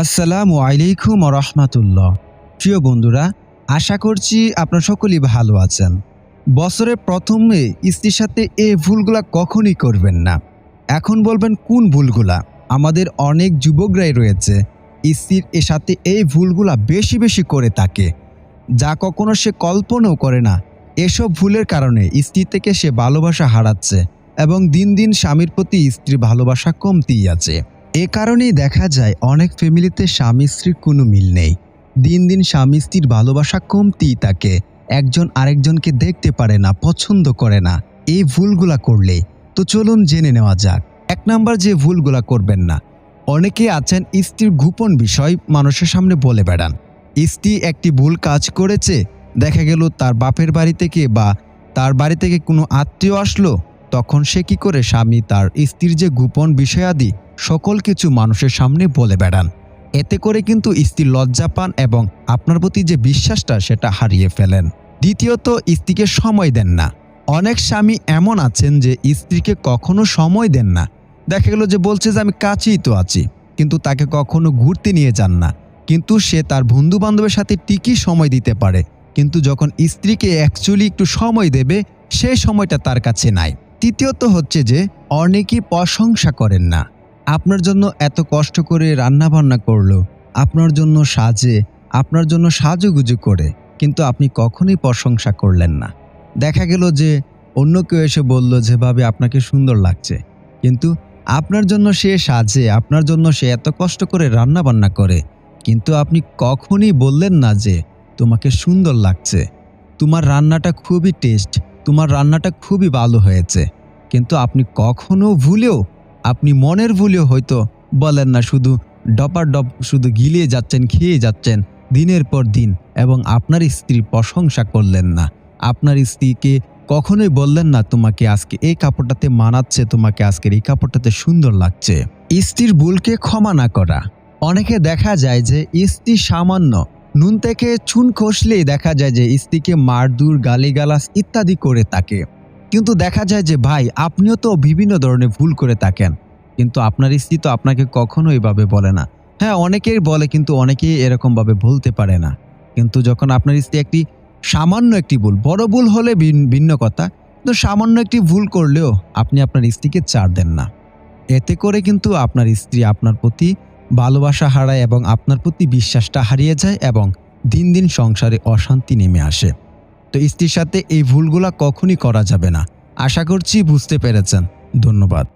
আসসালামু আলাইকুম রহমাতুল্লাহ। প্রিয় বন্ধুরা, আশা করছি আপনারা সকলেই ভালো আছেন। বছরের প্রথমে স্ত্রীর সাথে এ ভুলগুলা কখনই করবেন না। এখন বলবেন কোন ভুলগুলা? আমাদের অনেক যুবকরাই রয়েছে, স্ত্রীর এ সাথে এই ভুলগুলা বেশি বেশি করে থাকে যা কখনো সে কল্পনাও করে না, এসব ভুলের কারণে স্ত্রী থেকে সে ভালোবাসা হারাচ্ছে এবং দিন দিন স্বামীর প্রতি স্ত্রীর ভালোবাসা কমতেই আছে। এ কারণেই দেখা যায় অনেক ফ্যামিলিতে স্বামী স্ত্রীর কোনো মিল নেই। দিন দিন স্বামী স্ত্রীর ভালোবাসা কমতেই তাকে একজন আরেকজনকে দেখতে পারে না, পছন্দ করে না। এই ভুলগুলা করলে। তো চলুন জেনে নেওয়া যাক। এক নাম্বার যে ভুলগুলা করবেন না। অনেকে আছেন স্ত্রীর গোপন বিষয় মানুষের সামনে বলে বেড়ান। স্ত্রী একটি ভুল কাজ করেছে, দেখা গেল তার বাপের বাড়ি থেকে বা তার বাড়ি থেকে কোনো আত্মীয় আসলো, তখন সে কি করে স্বামী তার স্ত্রীর যে গোপন বিষয়াদি সকল কিছু মানুষের সামনে বলে বেড়ান। এতে করে কিন্তু স্ত্রী লজ্জা পান এবং আপনার প্রতি যে বিশ্বাসটা, সেটা হারিয়ে ফেলেন। দ্বিতীয়ত, স্ত্রীকে সময় দেন না। অনেক স্বামী এমন আছেন যে স্ত্রীকে কখনো সময় দেন না। দেখা গেল যে বলছে যে, আমি কাছেই তো আছি। কিন্তু তাকে কখনো ঘুরতে নিয়ে যান না। কিন্তু সে তার বন্ধু বান্ধবের সাথে টিকি সময় দিতে পারে। কিন্তু যখন স্ত্রীকে অ্যাকচুয়ালি একটু সময় দেবে সেই সময়টা তার কাছে নাই। তৃতীয়ত হচ্ছে যে, অনেকেই প্রশংসা করেন না। আপনার জন্য এত কষ্ট করে রান্না বান্না করল। আপনার জন্য সাজে, আপনার জন্য সাজুগুজু করে, কিন্তু আপনি কখনোই প্রশংসা করলেন না। দেখা গেল যে অন্য কেউ এসে বলল যেভাবে আপনাকে সুন্দর লাগছে। কিন্তু আপনার জন্য সে সাজে, আপনার জন্য সে এত কষ্ট করে রান্না বান্না করে, কিন্তু আপনি কখনই বললেন না যে, তোমাকে সুন্দর লাগছে। তোমার রান্নাটা খুবই টেস্ট, তোমার রান্নাটা খুবই ভালো হয়েছে, কিন্তু আপনি কখনো ভুলেও আপনি মনের ভুলেও হয়তো বলেন না, শুধু ডপার ডপ, শুধু গিলিয়ে যাচ্ছেন, খেয়ে যাচ্ছেন দিনের পর দিন এবং আপনার স্ত্রীর প্রশংসা করলেন না। আপনার স্ত্রীকে কখনোই বললেন না, তোমাকে আজকে এই কাপড়টাতে মানাচ্ছে, তোমাকে আজকের এই কাপড়টাতে সুন্দর লাগছে। স্ত্রীর ভুলকে ক্ষমা না করা। অনেকে দেখা যায় যে স্ত্রী সামান্য নুন থেকে চুন খসলেই দেখা যায় যে স্ত্রীকে মারদুর গালিগালাস ইত্যাদি করে থাকে। কিন্তু দেখা যায় যে ভাই, আপনিও তো বিভিন্ন ধরনের ভুল করে থাকেন। কিন্তু আপনার স্ত্রী তো আপনাকে কখনো এভাবে বলে না। হ্যাঁ অনেকেই বলে কিন্তু অনেকেই এরকমভাবে বলতে পারে না। কিন্তু যখন আপনার স্ত্রী একটি সামান্য একটি ভুল, বড় ভুল হলে ভিন- ভিন্ন কথা, কিন্তু সামান্য একটি ভুল করলেও আপনি আপনার স্ত্রীকে ছাড় দেন না। এতে করে কিন্তু আপনার স্ত্রী আপনার প্রতি ভালোবাসা হারায় এবং আপনার প্রতি বিশ্বাসটা হারিয়ে যায় এবং দিন দিন সংসারে অশান্তি নেমে আসে। তো স্ত্রীর সাথে এই ভুলগুলা কখনই করা যাবে না। আশা করছি বুঝতে পেরেছেন। ধন্যবাদ।